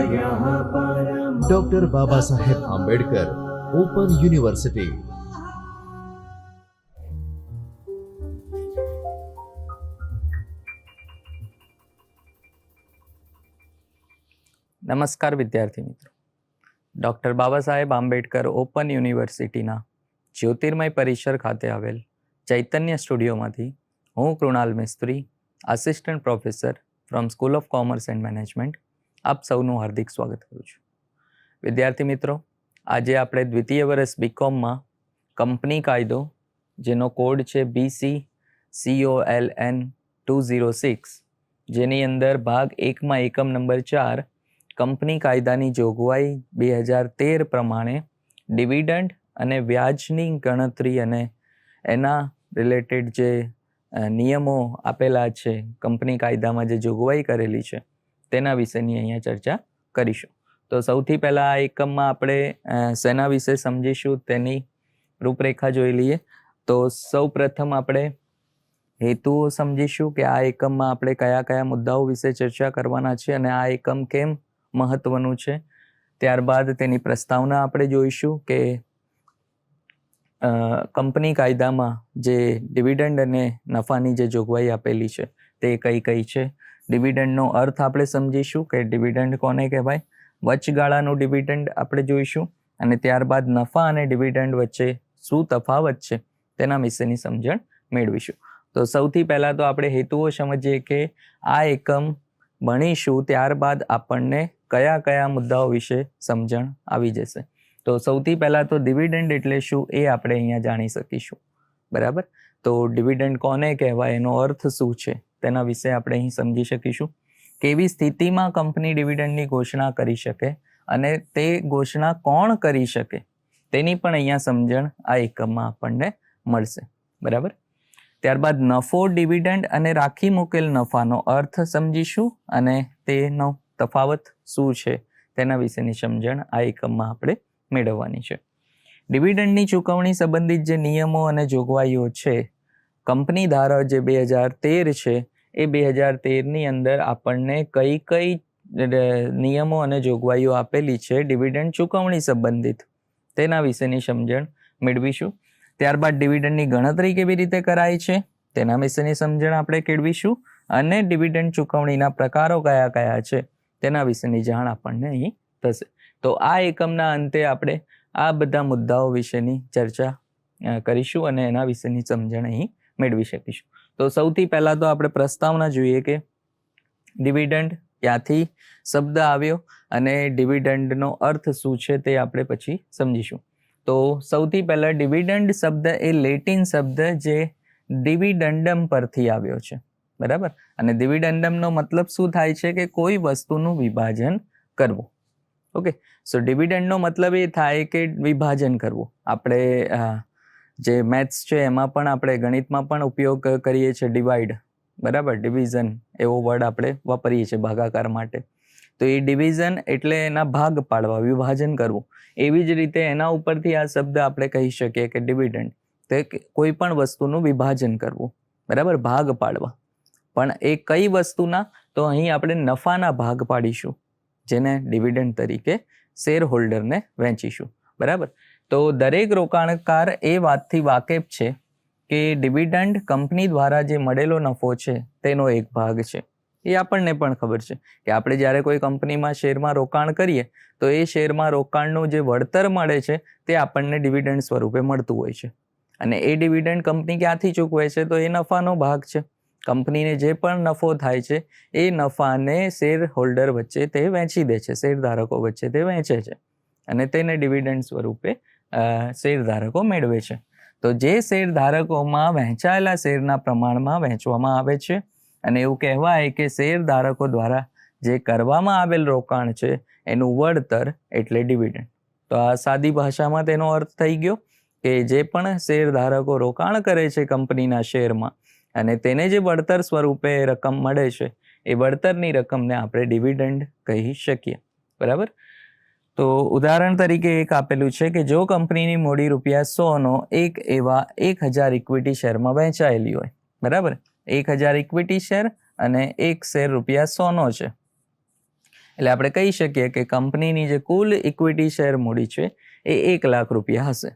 Doctor Baba Saheb Ambedkar open university નમસ્કાર વિદ્યાર્થી મિત્રો. ડૉક્ટર બાબા સાહેબ આંબેડકર ઓપન યુનિવર્સિટીના જ્યોતિર્મય પરિસર ખાતે આવેલ ચૈતન્ય સ્ટુડિયોમાંથી હું Krunal Mistry assistant professor from school of commerce and management આપ સૌનું હાર્દિક સ્વાગત કરું છું. વિદ્યાર્થી મિત્રો, આજે આપણે દ્વિતીય વર્ષ બીકોમમાં કંપની કાયદો, જેનો કોડ છે BC CO L N two zero six જેની અંદર ભાગ એકમાં એકમ નંબર ચાર, કંપની કાયદાની જોગવાઈ બે હજાર તેર પ્રમાણે ડિવિડન્ડ અને વ્યાજની ગણતરી અને એના રિલેટેડ જે નિયમો આપેલા છે, કંપની કાયદામાં જે જોગવાઈ કરેલી છે તેના વિશેની અહીંયા ચર્ચા કરીશું. તો સૌથી પહેલાં આ એકમમાં આપણે શેના વિશે સમજીશું, તેની રૂપરેખા જોઈ લઈએ. તો સૌ પ્રથમ આપણે હેતુઓ સમજીશું કે આ એકમમાં આપણે કયા કયા મુદ્દાઓ વિશે ચર્ચા કરવાના છે અને આ એકમ કેમ મહત્વનું છે. ત્યારબાદ તેની પ્રસ્તાવના આપણે જોઈશું કે કંપની કાયદામાં જે ડિવિડન્ડ અને નફાની જે જોગવાઈ આપેલી છે તે કઈ કઈ છે. ડિવિડન્ડનો અર્થ આપણે સમજીશું કે ડિવિડન્ડ કોને કહેવાય? વચગાળાનું ડિવિડન્ડ આપણે જોઈશું અને ત્યારબાદ નફા અને ડિવિડન્ડ વચ્ચે શું તફાવત છે તેના વિશેની સમજણ મેળવીશું. તો સૌથી પહેલાં તો આપણે હેતુઓ સમજીએ કે આ એકમ ભણીશું ત્યારબાદ આપણને કયા કયા મુદ્દાઓ વિશે સમજણ આવી જશે. તો સૌથી પહેલાં તો ડિવિડન્ડ એટલે શું એ આપણે અહીંયા જાણી શકીશું. બરાબર? તો ડિવિડન્ડ કોને કહેવાય? એનો અર્થ શું છે? તેના વિશે આપણે અહીં સમજી શકીશું. કેવી સ્થિતિમાં કંપની ડિવિડન્ડની ઘોષણા કરી શકે અને તે ઘોષણા કોણ કરી શકે? તેની પણ અહીંયા સમજણ આ એકમમાં આપણને મળશે. બરાબર? ત્યારબાદ નફો, ડિવિડન્ડ અને રાખી મૂકેલ નફાનો અર્થ સમજીશું અને તેનો તફાવત શું છે તેના વિશેની સમજણ આ એકમમાં આપણે મેળવવાની છે. ડિવિડન્ડની ચૂકવણી સંબંધિત જે નિયમો અને જોગવાઈઓ છે, કંપની ધારા જે બે હજાર તેર છે એ બે હજાર તેરની અંદર આપણને કઈ કઈ નિયમો અને જોગવાઈઓ આપેલી છે, ડિવિડન્ડ ચૂકવણી સંબંધિત. તેના વિશેની સમજણ મેળવીશું. ત્યારબાદ ડિવિડન્ડની ગણતરી કેવી રીતે કરાય છે, તેના વિશેની સમજણ આપણે કેળવીશું. અને ડિવિડન્ડ ચૂકવણીના પ્રકારો કયા કયા છે, તેના વિશેની જાણ આપણને અહીં થશે. તો આ એકમના અંતે આપણે આ બધા મુદ્દાઓ વિશેની ચર્ચા કરીશું અને એના વિશેની સમજણ અહીં મેળવી શકીશું. તો સૌથી પહેલાં તો આપણે પ્રસ્તાવના જોઈએ કે ડિવિડન્ડ ક્યાંથી શબ્દ આવ્યો અને ડિવિડન્ડનો અર્થ શું છે તે આપણે પછી સમજીશું. તો સૌથી પહેલાં ડિવિડન્ડ શબ્દ એ લેટિન શબ્દ જે ડિવિડન્ડમ પરથી આવ્યો છે. બરાબર? અને ડિવિડન્ડમનો મતલબ શું થાય છે કે કોઈ વસ્તુનું વિભાજન કરવું. ઓકે? સો ડિવિડન્ડનો મતલબ એ થાય કે વિભાજન કરવું. આપણે જે મેથ્સ છે, એમાં પણ આપણે ગણિતમાં પણ ઉપયોગ કરીએ છીએ ડિવાઈડ બરાબર? ડિવિઝન એવો વર્ડ આપણે વાપરીએ છીએ ભાગાકાર માટે. તો એ ડિવિઝન એટલે એના ભાગ પાડવા, વિભાજન કરવું. એવી જ રીતે એના ઉપરથી આ શબ્દ આપણે કહી શકીએ કે ડિવિડન્ડ તે કોઈ પણ વસ્તુનું વિભાજન કરવું. બરાબર? ભાગ પાડવા. પણ એ કઈ વસ્તુના? તો અહીં આપણે નફાના ભાગ પાડીશું. જેને ડિવિડન્ડ તરીકે શેર હોલ્ડરને વહેંચીશું બરાબર? તો દરેક રોકાણકાર એ વાતથી વાકેફ છે કે ડિવિડન્ડ કંપની દ્વારા જે મળેલો નફો છે, તેનો એક ભાગ છે. એ આપણને પણ ખબર છે કે આપણે જ્યારે કોઈ કંપનીમાં શેરમાં રોકાણ કરીએ, તો એ શેરમાં રોકાણનું જે વળતર મળે છે, તે આપણને ડિવિડન્ડ સ્વરૂપે મળતું હોય છે. અને એ ડિવિડન્ડ કંપની ક્યાંથી ચૂકવે છે, તો એ નફાનો ભાગ છે. કંપનીને જે પણ નફો થાય છે, એ નફાને શેર હોલ્ડર વચ્ચે તે વહેંચી દે છે, શેરધારકો વચ્ચે તે વહેંચે છે. અને તેને ડિવિડન્ડ સ્વરૂપે શેરધારકો મેળવે છે. તો જે શેરધારકોમાં વહેંચાયેલા શેરના પ્રમાણમાં વહેંચવામાં આવે છે અને એવું કહેવાય કે શેરધારકો દ્વારા જે કરવામાં આવેલ રોકાણ છે એનું વળતર એટલે ડિવિડન્ડ. તો આ સાદી ભાષામાં તેનો અર્થ થઈ ગયો કે જે પણ શેરધારકો રોકાણ કરે છે કંપનીના શેરમાં અને તેને જે વળતર સ્વરૂપે રકમ મળે છે, એ વળતરની રકમને આપણે ડિવિડન્ડ કહી શકીએ. બરાબર? તો ઉદાહરણ તરીકે એક આપેલું છે કે જો કંપનીની મૂડી રૂપિયા સોનો એક એવા એક હજાર ઇક્વિટી શેરમાં વહેંચાયેલી હોય, બરાબર? એક હજાર ઇક્વિટી શેર અને એક શેર રૂપિયા સોનો છે. એટલે આપણે કહી શકીએ કે કંપનીની જે કુલ ઇક્વિટી શેર મૂડી છે એ એક લાખ રૂપિયા હશે.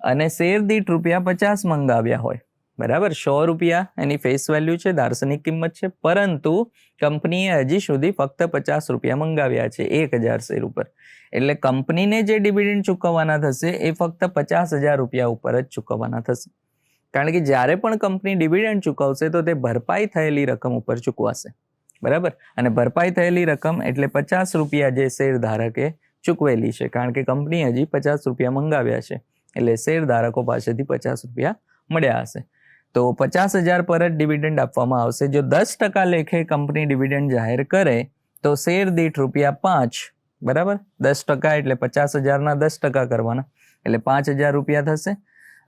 અને શેર દીઠ રૂપિયા પચાસ મંગાવ્યા હોય બરાબર? સો રૂપિયા. એની ફેસ વેલ્યુ છે, દાર્શનિક કિંમત છે. પરંતુ કંપનીએ હજી સુધી ફક્ત પચાસ રૂપિયા મંગાવ્યા છે, એક હજાર શેર ઉપર. એટલે કંપનીને જે ડિવિડન્ડ ચૂકવવાના થશે, એ ફક્ત પચાસ હજાર રૂપિયા ઉપર જ ચૂકવવાના થશે. કારણ કે જ્યારે પણ કંપની ડિવિડન્ડ ચૂકવશે, તો તે ભરપાઈ થયેલી રકમ ઉપર ચૂકવાશે. બરાબર? અને ભરપાઈ થયેલી રકમ એટલે પચાસ રૂપિયા જે શેર ધારકે ચૂકવેલી છે. કારણ કે કંપની હજી પચાસ રૂપિયા મંગાવ્યા છે. એટલે શેર ધારકો પાસેથી પચાસ રૂપિયા મળ્યા હશે. તો પચાસ હજાર પર જ ડિવિડન્ડ આપવામાં આવશે. જો દસ ટકા લેખે કંપની ડિવિડન્ડ જાહેર કરે, તો શેર દીઠ રૂપિયા પાંચ, બરાબર? દસ ટકા એટલે પચાસ હજારના દસ ટકા કરવાના. એટલે પાંચ હજાર રૂપિયા થશે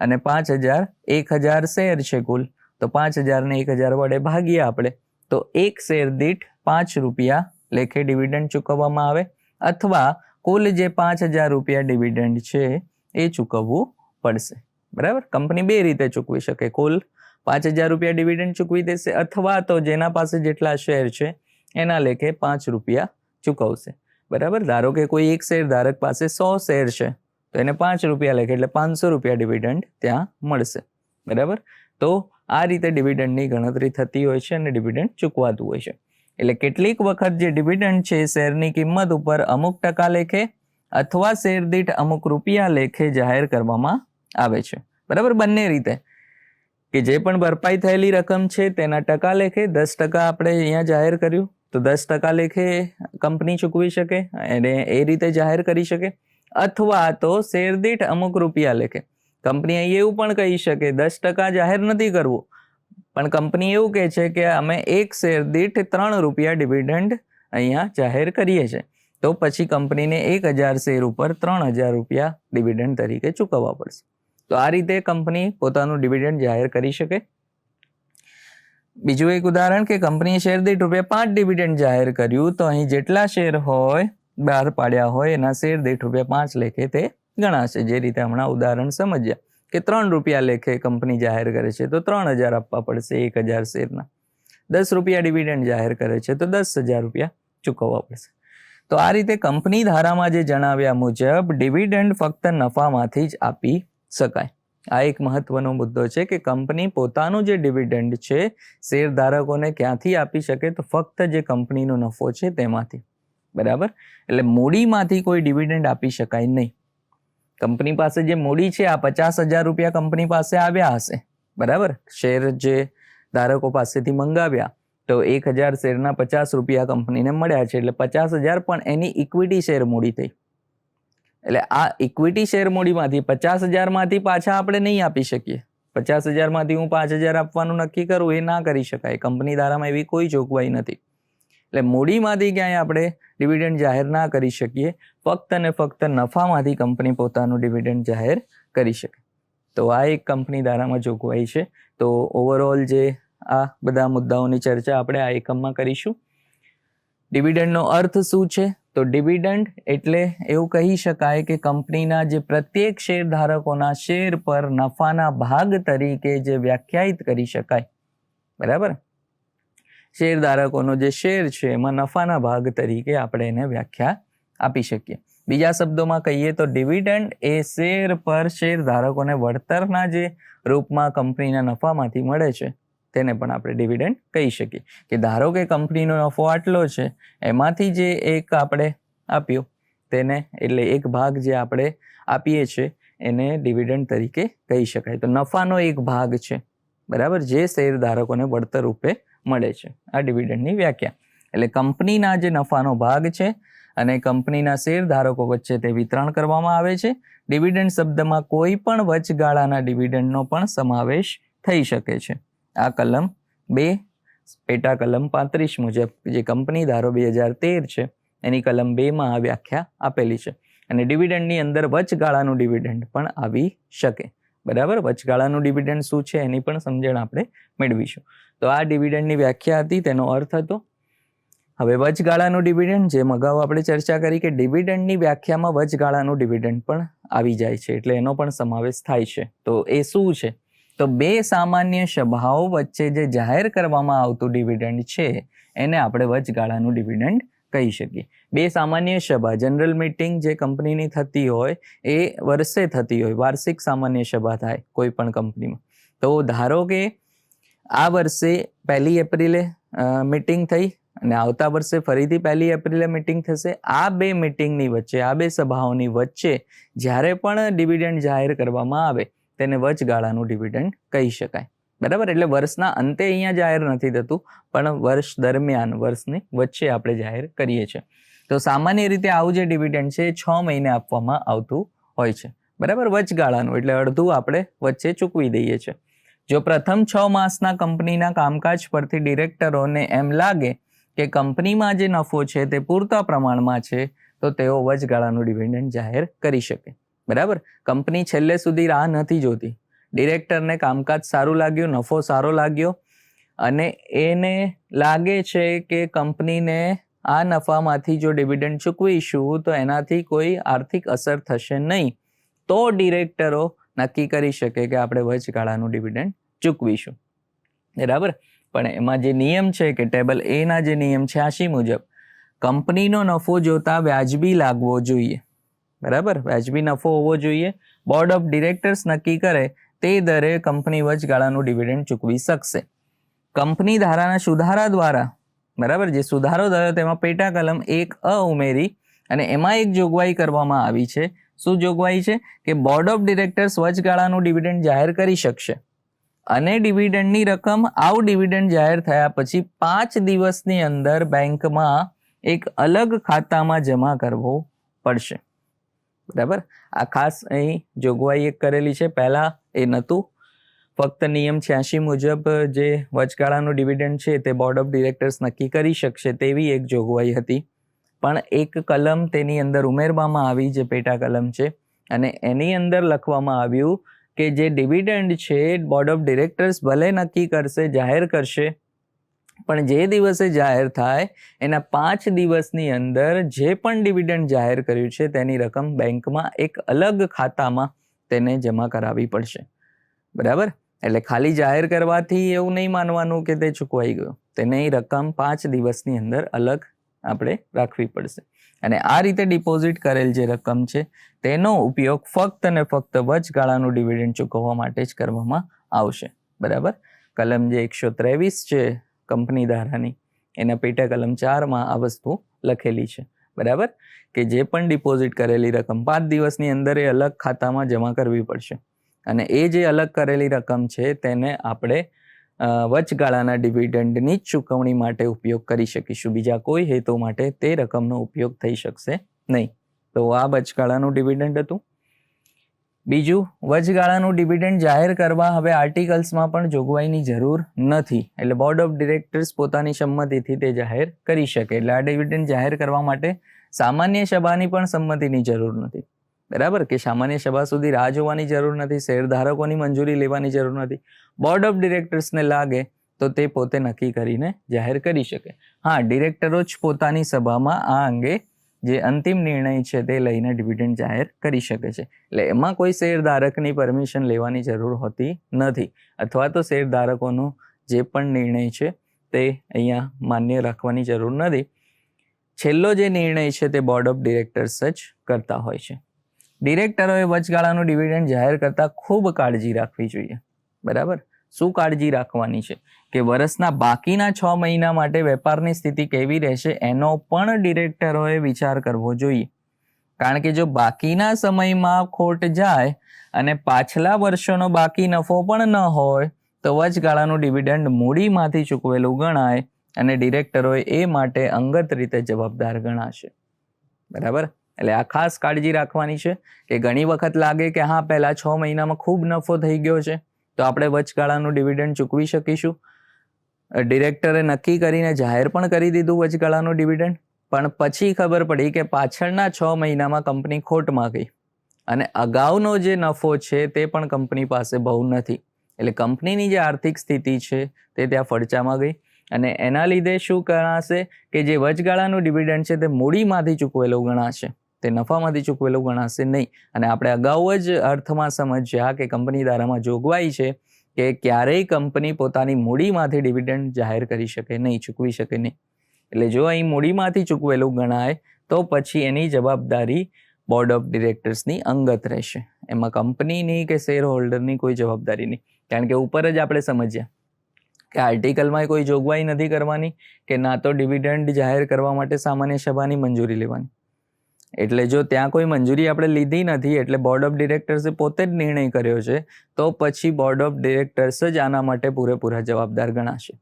અને પાંચ હજાર એક હજાર શેર છે કુલ. તો પાંચ હજારને એક હજાર વડે ભાગીએ આપણે. તો એક શેર દીઠ પાંચ રૂપિયા લેખે ડિવિડન્ડ ચૂકવવામાં આવે અથવા કુલ જે પાંચ હજાર રૂપિયા ડિવિડન્ડ છે, એ ચૂકવવું પડશે. બરાબર? કંપની બે રીતે ચૂકવી શકે. કુલ પાંચ હજાર રૂપિયા ડિવિડન્ડ ચૂકવી દેશે અથવા તો જેના પાસે જેટલા શેર છે, એના લેખે પાંચ રૂપિયા ચૂકવશે. બરાબર? ધારો કે કોઈ એક શેર ધારક પાસે સો શેર છે, તો એને પાંચ રૂપિયા લેખે એટલે પાંચસો રૂપિયા ડિવિડન્ડ ત્યાં મળશે. બરાબર? તો આ રીતે ડિવિડન્ડની ગણતરી થતી હોય છે અને ડિવિડન્ડ ચૂકવાતું હોય છે. એટલે કેટલીક વખત જે ડિવિડન્ડ છે શેરની કિંમત ઉપર અમુક ટકા લેખે અથવા શેર દીઠ અમુક રૂપિયા લેખે જાહેર કરવામાં આવે છે. બરાબર? બંને રીતે. કે જે પણ ભરપાઈ થયેલી રકમ છે તેના ટકા લેખે દસ ટકા આપણે અહીંયા જાહેર કર્યું. તો દસ ટકા લેખે કંપની ચૂકવી શકે અને એ રીતે જાહેર કરી શકે. અથવા તો શેરદીઠ અમુક રૂપિયા લેખે. કંપની અહીં એવું પણ કહી શકે, દસ ટકા જાહેર નથી કરવું. પણ કંપની એવું કહે છે કે અમે એક શેર દીઠ ત્રણ રૂપિયા ડિવિડન્ડ અહીંયા જાહેર કરીએ છીએ. તો પછી કંપનીને એક હજાર શેર ઉપર ત્રણ હજાર રૂપિયા ડિવિડન્ડ તરીકે ચૂકવવા પડશે. તો આ રીતે કંપની પોતાનું ડિવિડન્ડ જાહેર કરી શકે. બીજું એક ઉદાહરણ કે કંપનીએ શેર દીઠ રૂપિયા પાંચ ડિવિડન્ડ જાહેર કર્યું તો અહીં જેટલા શેર હોય, બહાર પાડ્યા હોય, એના શેર દીઠ રૂપિયા પાંચ લેખે તે ગણાશે. જે રીતે હમણાં ઉદાહરણ સમજ્યા કે ત્રણ રૂપિયા લેખે કંપની જાહેર કરે છે તો ત્રણ હજાર આપવા પડશે એક હજાર શેરના. દસ રૂપિયા ડિવિડન્ડ જાહેર કરે છે તો દસ હજાર રૂપિયા ચૂકવવા પડશે. તો આ રીતે કંપની ધારામાં જે જણાવ્યા મુજબ ડિવિડન્ડ ફક્ત નફામાંથી જ આપી શકાય. આ એક મહત્વનો મુદ્દો છે કે કંપની પોતાનું જે ડિવિડન્ડ છે શેર ધારકોને ક્યાંથી આપી શકે તો ફક્ત જે કંપનીનો નફો છે તેમાંથી. બરાબર? એટલે મૂડીમાંથી કોઈ ડિવિડન્ડ આપી શકાય નહીં. કંપની પાસે જે મૂડી છે, આ પચાસ હજાર રૂપિયા કંપની પાસે આવ્યા હશે. બરાબર? શેર જે ધારકો પાસેથી મંગાવ્યા, તો એક હજાર શેરના પચાસ રૂપિયા કંપનીને મળ્યા છે. એટલે પચાસ હજાર પણ એની ઇક્વિટી શેર મૂડી થઈ. એટલે આ ઇક્વિટી શેર મૂડીમાંથી પચાસ હજારમાંથી પાછા આપણે નહીં આપી શકીએ. પચાસ હજારમાંથી હું પાંચ હજાર આપવાનું નક્કી કરું, એ ના કરી શકાય. કંપની ધારામાં એવી કોઈ જોગવાઈ નથી. એટલે મૂડીમાંથી ક્યાંય આપણે ડિવિડન્ડ જાહેર ના કરી શકીએ, ફક્ત અને ફક્ત નફામાંથી કંપની પોતાનું ડિવિડન્ડ જાહેર કરી શકે. તો આ એક કંપની ધારામાં જોગવાઈ છે. તો ઓવરઓલ જે આ બધા મુદ્દાઓની ચર્ચા આપણે આ એકમમાં કરીશું. ડિવિડન્ડનો અર્થ શું છે? તો ડિવિડન્ડ એટલે એવું કહી શકાય કે કંપનીના જે પ્રત્યેક શેરધારકોના શેર પર નફાના ભાગ તરીકે જે વ્યાખ્યાયિત કરી શકાય. બરાબર? શેરધારકોનો જે શેર છે, એમાં નફાના ભાગ તરીકે આપણે એને વ્યાખ્યા આપી શકીએ. બીજા શબ્દોમાં કહીએ તો ડિવિડન્ડ એ શેર પર શેરધારકોને વળતરના જે રૂપમાં કંપનીના નફામાંથી મળે છે. તેને પણ આપણે ડિવિડન્ડ કહી શકીએ. કે ધારો કે કંપનીનો નફો આટલો છે, એમાંથી જે એક આપણે આપ્યો, તેને એટલે એક ભાગ જે આપણે આપીએ છીએ, એને ડિવિડન્ડ તરીકે કહી શકાય. તો નફાનો એક ભાગ છે, બરાબર, જે શેર ધારકોને વળતર રૂપે મળે છે. આ ડિવિડન્ડની વ્યાખ્યા. એટલે કંપનીના જે નફાનો ભાગ છે અને કંપનીના શેર ધારકો વચ્ચે તે વિતરણ કરવામાં આવે છે. ડિવિડન્ડ શબ્દમાં કોઈ પણ વચગાળાના ડિવિડન્ડનો પણ સમાવેશ થઈ શકે છે. આ કલમ બે, પેટા કલમ પાંત્રીસ મુજબ જે કંપની ધારો બે હજાર તેર છે, એની કલમ બેમાં આ વ્યાખ્યા આપેલી છે. અને ડિવિડન્ડની અંદર વચગાળાનું ડિવિડન્ડ પણ આવી શકે. બરાબર? વચગાળાનું ડિવિડન્ડ શું છે એની પણ સમજણ આપણે મેળવીશું. તો આ ડિવિડન્ડની વ્યાખ્યા હતી, તેનો અર્થ હતો, હવે વચગાળાનું ડિવિડન્ડ, જેમ અગાઉ આપણે ચર્ચા કરી કે ડિવિડન્ડની વ્યાખ્યામાં વચગાળાનું ડિવિડન્ડ પણ આવી જાય છે, એટલે એનો પણ સમાવેશ થાય છે. તો એ શું છે? તો બે સામાન્ય સભાઓ વચ્ચે જે જાહેર કરવામાં આવતું ડિવિડન્ડ છે, એને આપણે વચગાળાનું ડિવિડન્ડ કહી શકીએ. બે સામાન્ય સભા જનરલ મીટિંગ જે કંપનીની થતી હોય, એ વર્ષે થતી હોય, વાર્ષિક સામાન્ય સભા થાય કોઈ પણ કંપનીમાં તો ધારો કે આ વર્ષે પહેલી એપ્રિલે મીટિંગ થઈ અને આવતા વર્ષે ફરીથી પહેલી એપ્રિલે મીટિંગ થશે. આ બે મીટિંગની વચ્ચે, આ બે સભાઓની વચ્ચે જ્યારે પણ ડિવિડન્ડ જાહેર કરવામાં આવે તેને વચગાળાનું ડિવિડન્ડ કહી શકાય. બરાબર? એટલે વર્ષના અંતે અહીંયા જાહેર નથી થતું, પણ વર્ષ દરમિયાન વર્ષની વચ્ચે આપણે જાહેર કરીએ છીએ. તો સામાન્ય રીતે આવું જે ડિવિડન્ડ છે એ છ મહિને આપવામાં આવતું હોય છે. બરાબર? વચગાળાનું, એટલે અડધું આપણે વચ્ચે ચૂકવી દઈએ છીએ. જો પ્રથમ છ માસના કંપનીના કામકાજ પરથી ડિરેક્ટરોને એમ લાગે કે કંપનીમાં જે નફો છે તે પૂરતા પ્રમાણમાં છે, તો તેઓ વચગાળાનું ડિવિડન્ડ જાહેર કરી શકે. બરાબર? કંપની છેલ્લે સુધી રાહ નથી જોતી. ડિરેક્ટરને કામકાજ સારું લાગ્યું, નફો સારો લાગ્યો અને એને લાગે છે કે કંપનીને આ નફામાંથી જો ડિવિડન્ડ ચૂકવીશું તો એનાથી કોઈ આર્થિક અસર થશે નહીં. તો ડિરેક્ટરો નક્કી કરી શકે કે આપણે વચગાળાનું ડિવિડન્ડ ચૂકવીશું. બરાબર? પણ એમાં જે નિયમ છે કે ટેબલ એના જે નિયમ છે આશી મુજબ, કંપનીનો નફો જોતા વ્યાજબી લાગવો જોઈએ. બરાબર? વ્યાજબી નફો હોવો જોઈએ. બોર્ડ ઓફ ડિરેક્ટર્સ નક્કી કરે તે દરે કંપની વચગાળાનું ડિવિડન્ડ ચૂકવી શકશે. કંપની ધારાના સુધારા દ્વારા, બરાબર? જે સુધારો થયો તેમાં પેટા કલમ એક અ ઉમેરી અને એમાં એક જોગવાઈ કરવામાં આવી છે. શું જોગવાઈ છે? કે બોર્ડ ઓફ ડિરેક્ટર્સ વચગાળાનું ડિવિડન્ડ જાહેર કરી શકશે. અને ડિવિડન્ડની રકમ આવ ડિવિડન્ડ જાહેર થયા પછી પાંચ દિવસની અંદર બેંકમાં એક અલગ ખાતામાં જમા કરવો પડશે. બરાબર? આ ખાસ અહીં જોગવાઈ એક કરેલી છે. પહેલાં એ નહોતું. ફક્ત નિયમ છ્યાસી મુજબ જે વચગાળાનું ડિવિડન્ડ છે તે બોર્ડ ઓફ ડિરેક્ટર્સ નક્કી કરી શકશે તેવી એક જોગવાઈ હતી. પણ એક કલમ તેની અંદર ઉમેરવામાં આવી જે પેટા કલમ છે અને એની અંદર લખવામાં આવ્યું કે જે ડિવિડન્ડ છે બોર્ડ ઓફ ડિરેક્ટર્સ ભલે નક્કી કરશે, જાહેર કરશે પણ જે દિવસે જાહેર થાય, એના પાંચ દિવસની અંદર જે પણ ડિવિડન્ડ જાહેર કર્યું છે, તેની રકમ બેંકમાં એક અલગ ખાતામાં તેને જમા કરાવવી પડશે. બરાબર? એટલે ખાલી જાહેર કરવાથી એવું નહીં માનવાનું કે તે ચૂકવાઈ ગયું. તેને રકમ પાંચ દિવસની અંદર અલગ આપણે રાખવી પડશે. અને આ રીતે ડિપોઝિટ કરેલ જે રકમ છે, તેનો ઉપયોગ ફક્ત અને ફક્ત વચગાળાનું ડિવિડન્ડ ચૂકવવા માટે જ કરવામાં આવશે. બરાબર? કલમ જે એકસો ત્રેવીસ છે કંપની ધારાની એના પેટા કલમ ચારમાં આ વસ્તુ લખેલી છે. બરાબર? કે જે પણ ડિપોઝિટ કરેલી રકમ પાંચ દિવસની અંદર એ અલગ ખાતામાં જમા કરવી પડશે. અને એ જે અલગ કરેલી રકમ છે તેને આપણે વચગાળાના ડિવિડન્ડની જ ચૂકવણી માટે ઉપયોગ કરી શકીશું. બીજા કોઈ હેતુ માટે તે રકમનો ઉપયોગ થઈ શકશે નહીં. તો આ વચગાળાનું ડિવિડન્ડ હતું? બીજું, વચગાળાનું ડિવિડન્ડ જાહેર કરવા હવે આર્ટિકલ્સમાં પણ જોગવાઈની જરૂર નથી. એટલે બોર્ડ ઓફ ડિરેક્ટર્સ પોતાની સંમતિથી તે જાહેર કરી શકે. એટલે આ ડિવિડન્ડ જાહેર કરવા માટે સામાન્ય સભાની પણ સંમતિની જરૂર નથી. બરાબર? કે સામાન્ય સભા સુધી રાહ જોવાની જરૂર નથી શેરધારકોની મંજૂરી લેવાની જરૂર નથી. બોર્ડ ઓફ ડિરેક્ટર્સને લાગે તો તે પોતે નક્કી કરીને જાહેર કરી શકે. હા ડિરેક્ટરો જ પોતાની સભામાં આ અંગે જે અંતિમ નિર્ણય છે તે લઈને ડિવિડન્ડ જાહેર કરી શકે છે. એટલે એમાં કોઈ શેરધારકની પરમિશન લેવાની જરૂર હોતી નથી. અથવા તો શેરધારકોનો જે પણ નિર્ણય છે તે અહીંયા માન્ય રાખવાની જરૂર નથી. છેલ્લો જે નિર્ણય છે તે બોર્ડ ઓફ ડિરેક્ટર્સ જ કરતા હોય છે. ડિરેક્ટરોએ વચગાળાનું ડિવિડન્ડ જાહેર કરતાં ખૂબ કાળજી રાખવી જોઈએ. બરાબર? શું કાળજી રાખવાની છે? કે વર્ષના બાકીના છ મહિના માટે વેપારની સ્થિતિ કેવી રહેશે, એનો પણ ડિરેક્ટરોએ વિચાર કરવો જોઈએ. કારણ કે જો બાકીના સમયમાં ખોટ જાય અને પાછલા વર્ષોનો બાકી નફો પણ ન હોય, તો વચગાળાનું ડિવિડન્ડ મૂડીમાંથી ચૂકવેલું ગણાય અને ડિરેક્ટરોએ એ માટે અંગત રીતે જવાબદાર ગણાશે. બરાબર? એટલે આ ખાસ કાળજી રાખવાની છે કે ઘણી વખત લાગે કે હા, પહેલાં છ મહિનામાં ખૂબ નફો થઈ ગયો છે. તો આપણે વચગાળાનું ડિવિડન્ડ ચૂકવી શકીશું. ડિરેક્ટરે નક્કી કરીને જાહેર પણ કરી દીધું વચગાળાનું ડિવિડન્ડ પણ પછી ખબર પડી કે પાછળના છ મહિનામાં કંપની ખોટમાં ગઈ. અને અગાઉનો જે નફો છે તે પણ કંપની પાસે બહુ નથી. એટલે કંપનીની જે આર્થિક સ્થિતિ છે તે ત્યાં ફડચામાં ગઈ. અને એના લીધે શું ગણાશે કે જે વચગાળાનું ડિવિડન્ડ છે તે મૂડીમાંથી ચૂકવેલું ગણાશે. તે નફામાંથી ચૂકવેલું ગણાશે નહીં. અને આપણે અગાઉ જ અર્થમાં સમજ્યા કે કંપની ધારામાં જોગવાઈ છે કે ક્યારેય કંપની પોતાની મૂડીમાંથી ડિવિડન્ડ જાહેર કરી શકે નહીં, ચૂકવી શકે નહીં. એટલે જો અહીં મૂડીમાંથી ચૂકવેલું ગણાય, તો પછી એની જવાબદારી બોર્ડ ઓફ ડિરેક્ટર્સની અંગત રહેશે. એમાં કંપનીની કે શેર હોલ્ડરની કોઈ જવાબદારી નહીં. કારણ કે ઉપર જ આપણે સમજ્યા કે આર્ટિકલમાં કોઈ જોગવાઈ નથી કરવાની કે ના તો ડિવિડન્ડ જાહેર કરવા માટે સામાન્ય સભાની મંજૂરી લેવાની. એટલે જો ત્યાં કોઈ મંજૂરી આપણે લીધી નથી, એટલે બોર્ડ ઓફ ડિરેક્ટર્સે પોતે જ નિર્ણય કર્યો છે, તો પછી બોર્ડ ઓફ ડિરેક્ટર્સ જ આના માટે પૂરેપૂરા જવાબદાર ગણાશે.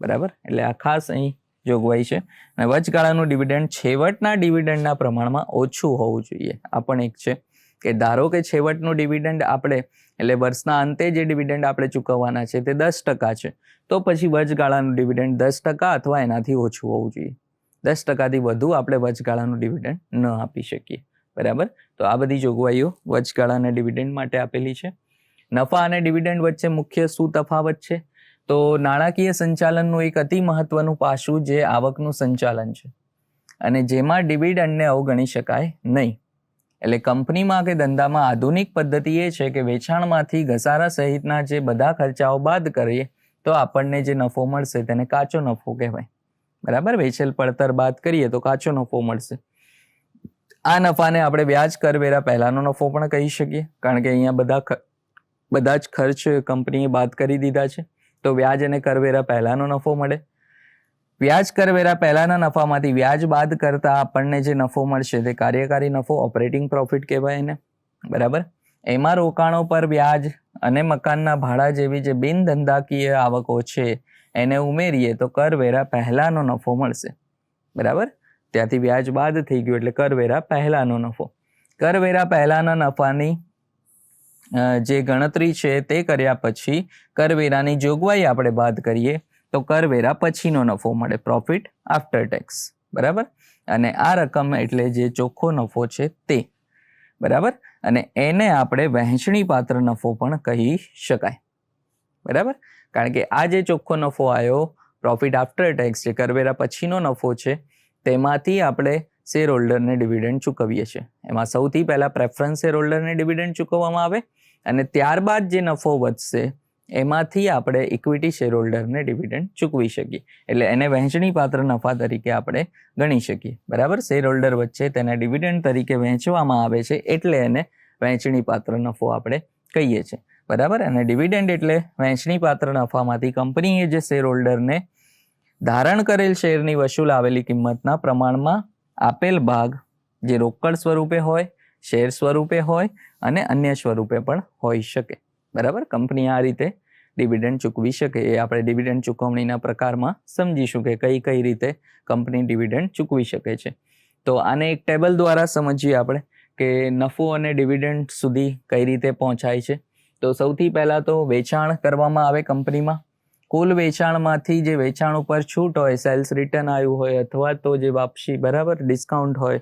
બરાબર? એટલે આ ખાસ અહીં જોગવાઈ છે. અને વચગાળાનું ડિવિડન્ડ છેવટના ડિવિડન્ડના પ્રમાણમાં ઓછું હોવું જોઈએ. આ પણ એક છે કે ધારો કે છેવટનું ડિવિડન્ડ આપણે, એટલે વર્ષના અંતે જે ડિવિડન્ડ આપણે ચૂકવવાના છે તે દસ ટકા છે, તો પછી વચગાળાનું ડિવિડન્ડ દસ ટકા અથવા એનાથી ઓછું હોવું જોઈએ. દસ ટકાથી વધુ આપણે વચગાળાનું ડિવિડન્ડ ન આપી શકીએ. બરાબર? તો આ બધી જોગવાઈઓ વચગાળાના ડિવિડન્ડ માટે આપેલી છે. નફા અને ડિવિડન્ડ વચ્ચે મુખ્ય શું તફાવત છે? તો નાણાકીય સંચાલનનું એક અતિ મહત્વનું પાસું જે આવકનું સંચાલન છે. અને જેમાં ડિવિડન્ડને અવગણી શકાય નહીં. એટલે કંપનીમાં કે ધંધામાં આધુનિક પદ્ધતિ એ છે કે વેચાણમાંથી ઘસારા સહિતના જે બધા ખર્ચાઓ બાદ કરીએ, તો આપણને જે નફો મળશે તેને કાચો નફો કહેવાય. બરાબર? વેચેલ પડતર બાદ કરીએ તો કાચો નફો મળશે. આ નફાને આપણે વ્યાજ કરવેરા પહેલાંનો નફો પણ કહી શકીએ. કારણ કે અહીંયા બધા બધા જ ખર્ચ કંપનીએ બાદ કરી દીધા છે. તો વ્યાજ અને કરવેરા પહેલાંનો નફો મળે. વ્યાજ કરવેરા પહેલાંના નફામાંથી વ્યાજ બાદ કરતા આપણને જે નફો મળશે તે કાર્યકારી નફો, ઓપરેટિંગ પ્રોફિટ કહેવાય એને. બરાબર? એમાં રોકાણો પર વ્યાજ અને મકાનના ભાડા જેવી જે બિનધંધાકીય આવકો છે એને ઉમેરીએ તો કરવેરા પહેલાનો નફો મળશે. બરાબર? ત્યાંથી વ્યાજ બાદ થઈ ગયું એટલે કરવેરા પહેલાનો નફો. કરવેરા પહેલાના નફાની જે ગણતરી છે તે કર્યા પછી કરવેરાની જોગવાઈ આપણે બાદ કરીએ તો કરવેરા પછીનો નફો મળે પ્રોફિટ આફ્ટર ટેક્સ બરાબર? અને આ રકમ એટલે જે ચોખ્ખો નફો છે તે. બરાબર? અને એને આપણે વહેંચણી પાત્ર નફો પણ કહી શકાય. બરાબર? કારણ કે આ જે ચોખ્ખો નફો આવ્યો પ્રોફિટ આફ્ટર ટેક્સ જે કરવેરા પછીનો નફો છે, તેમાંથી આપણે શેર હોલ્ડરને ડિવિડન્ડ ચૂકવીએ છીએ. એમાં સૌથી પહેલાં પ્રેફરન્સ શેર હોલ્ડરને ડિવિડન્ડ ચૂકવવામાં આવે અને ત્યારબાદ જે નફો વધશે, એમાંથી આપણે ઇક્વિટી શેર હોલ્ડરને ડિવિડન્ડ ચૂકવી શકીએ. એટલે એને વહેંચણી પાત્ર નફા તરીકે આપણે ગણી શકીએ. બરાબર? શેર હોલ્ડર વચ્ચે તેના ડિવિડન્ડ તરીકે વહેંચવામાં આવે છે, એટલે એને વહેંચણી પાત્ર નફો આપણે કહીએ છીએ. બરાબર? અને ડિવિડન્ડ એટલે વહેંચણી પાત્ર નફામાંથી કંપનીએ જે શેર હોલ્ડરને ધારણ કરેલ શેરની વસૂલ આવેલી કિંમતના પ્રમાણમાં આપેલ ભાગ જે રોકડ સ્વરૂપે હોય, શેર સ્વરૂપે હોય અને અન્ય સ્વરૂપે પણ હોઈ શકે. બરાબર? કંપની આ રીતે ડિવિડન્ડ ચૂકવી શકે. એ આપણે ડિવિડન્ડ ચૂકવણીના પ્રકારમાં સમજીશું કે કઈ કઈ રીતે કંપની ડિવિડન્ડ ચૂકવી શકે છે. તો આને એક ટેબલ દ્વારા સમજીએ આપણે કે નફો અને ડિવિડન્ડ સુધી કઈ રીતે પહોંચાય છે. તો સૌથી પહેલાં તો વેચાણ કરવામાં આવે કંપનીમાં. કુલ વેચાણમાંથી જે વેચાણ ઉપર છૂટ હોય સેલ્સ રિટર્ન આવ્યું હોય અથવા તો જે વાપસી, બરાબર? ડિસ્કાઉન્ટ હોય.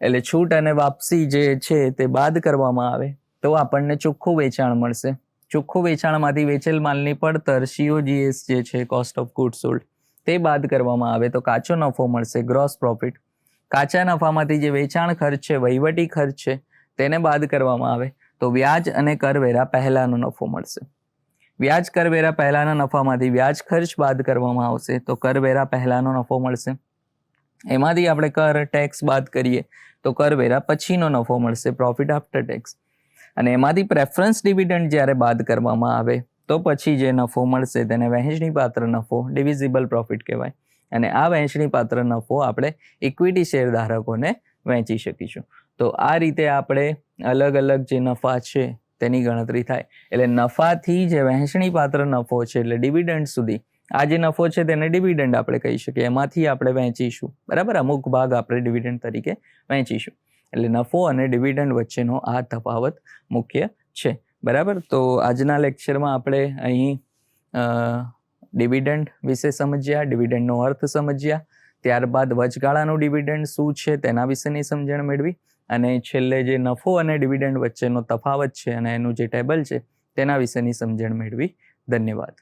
એટલે છૂટ અને વાપસી જે છે તે બાદ કરવામાં આવે. તો આપણને ચોખ્ખું વેચાણ મળશે. ચોખ્ખું વેચાણમાંથી વેચેલ માલની પડતર સીઓજીએસ જે છે કોસ્ટ ઓફ ગુડ સોલ્ડ તે બાદ કરવામાં આવે. તો કાચો નફો મળશે ગ્રોસ પ્રોફિટ કાચા નફામાંથી જે વેચાણ ખર્ચ છે, વહીવટી ખર્ચ છે, તેને બાદ કરવામાં આવે. તો વ્યાજ અને કરવેરા પહેલાંનો નફો મળશે. વ્યાજ, કરવેરા પહેલાંના નફામાંથી વ્યાજ ખર્ચ બાદ કરવામાં આવશે તો કરવેરા પહેલાંનો નફો મળશે. એમાંથી આપણે કર ટેક્સ બાદ કરીએ તો કરવેરા પછીનો નફો મળશે પ્રોફિટ આફ્ટર ટેક્સ અને એમાંથી પ્રેફરન્સ ડિવિડન્ડ જ્યારે બાદ કરવામાં આવે તો પછી જે નફો મળશે તેને વહેંચણી પાત્ર નફો ડિવિઝિબલ પ્રોફિટ કહેવાય. અને આ વહેંચણી પાત્ર નફો આપણે ઇક્વિટી શેર ધારકોને વહેંચી શકીશું. તો આ રીતે આપણે અલગ અલગ જે નફા છે તેની ગણતરી થાય. એટલે નફાથી જે વહેંચણી પાત્ર નફો છે, એટલે ડિવિડન્ડ સુધી. આ જે નફો છે તેને ડિવિડન્ડ આપણે કહી શકીએ. એમાંથી આપણે વહેંચીશું. બરાબર? અમુક ભાગ આપણે ડિવિડન્ડ તરીકે વહેંચીશું. એટલે નફો અને ડિવિડન્ડ વચ્ચેનો આ તફાવત મુખ્ય છે. બરાબર? તો આજના લેક્ચરમાં આપણે અહીં ડિવિડન્ડ વિશે સમજ્યા ડિવિડન્ડનો અર્થ સમજ્યા. ત્યારબાદ વચગાળાનું ડિવિડન્ડ શું છે તેના વિશેની સમજણ મેળવી. અને છેલ્લે જે નફો અને ડિવિડન્ડ વચ્ચેનો તફાવત છે અને એનું જે ટેબલ છે, તેના વિશેની સમજણ મેળવી. ધન્યવાદ.